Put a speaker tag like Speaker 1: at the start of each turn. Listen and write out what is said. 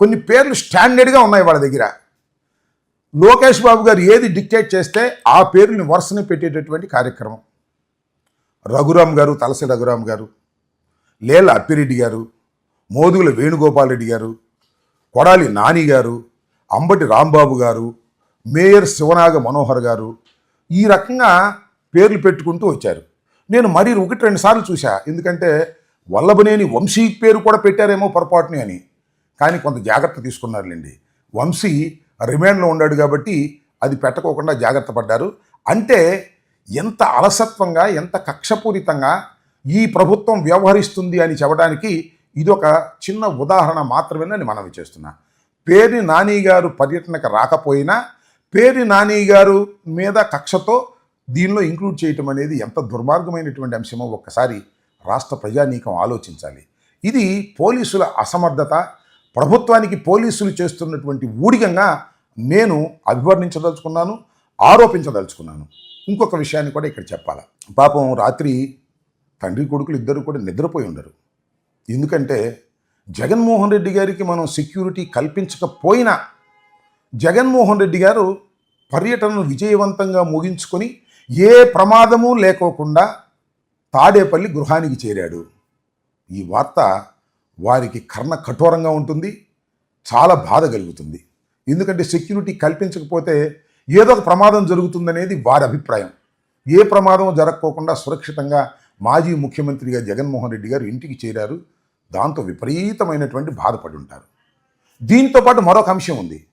Speaker 1: కొన్ని పేర్లు స్టాండర్డ్గా ఉన్నాయి వాళ్ళ దగ్గర. లోకేష్ బాబు గారు ఏది డిక్టేట్ చేస్తే ఆ పేరుని వరుసని పెట్టేటటువంటి కార్యక్రమం. రఘురామ్ గారు తలసి రఘురామ్ గారు లేల అప్పిరెడ్డి గారు మోదుగుల వేణుగోపాల్ రెడ్డి గారు కొడాలి నాని గారు అంబటి రాంబాబు గారు మేయర్ శివనాగ మనోహర్ గారు ఈ రకంగా పేర్లు పెట్టుకుంటూ వచ్చారు. నేను మరీ ఒకటి రెండు సార్లు చూశా. ఎందుకంటే వల్లభనేని వంశీ పేరు కూడా పెట్టారేమో పొరపాటుని అని. కానీ కొంత జాగ్రత్త తీసుకున్నారులేండి. వంశీ రిమాండ్లో ఉన్నాడు కాబట్టి అది పెట్టకోకుండా జాగ్రత్త పడ్డారు. అంటే ఎంత అలసత్వంగా ఎంత కక్షపూరితంగా ఈ ప్రభుత్వం వ్యవహరిస్తుంది అని చెప్పడానికి ఇది ఒక చిన్న ఉదాహరణ మాత్రమేనని మనవి చేస్తున్నా. పేర్ని నాని గారు పర్యటనకు రాకపోయినా పేరి నాని గారు మీద కక్షతో దీనిలో ఇంక్లూడ్ చేయటం అనేది ఎంత దుర్మార్గమైనటువంటి అంశమో ఒక్కసారి రాష్ట్ర ప్రజానీకం ఆలోచించాలి. ఇది పోలీసుల అసమర్థత ప్రభుత్వానికి పోలీసులు చేస్తున్నటువంటి ఊడిగంగా నేను అభివర్ణించదలుచుకున్నాను ఆరోపించదలుచుకున్నాను. ఇంకొక విషయాన్ని కూడా ఇక్కడ చెప్పాలి. పాపం రాత్రి తండ్రి కొడుకులు ఇద్దరు కూడా నిద్రపోయి ఉండరు. ఎందుకంటే జగన్మోహన్ రెడ్డి గారికి మనం సెక్యూరిటీ కల్పించకపోయినా జగన్మోహన్ రెడ్డి గారు పర్యటనను విజయవంతంగా ముగించుకొని ఏ ప్రమాదము లేకోకుండా తాడేపల్లి గృహానికి చేరాడు. ఈ వార్త వారికి కర్ణ కఠోరంగా ఉంటుంది చాలా బాధ కలుగుతుంది. ఎందుకంటే సెక్యూరిటీ కల్పించకపోతే ఏదో ఒక ప్రమాదం జరుగుతుందనేది వారి అభిప్రాయం. ఏ ప్రమాదం జరగకోకుండా సురక్షితంగా మాజీ ముఖ్యమంత్రిగా జగన్మోహన్ రెడ్డి గారు ఇంటికి చేరారు. దాంతో విపరీతమైనటువంటి బాధపడి ఉంటారు. దీంతో పాటు మరొక అంశం ఉంది.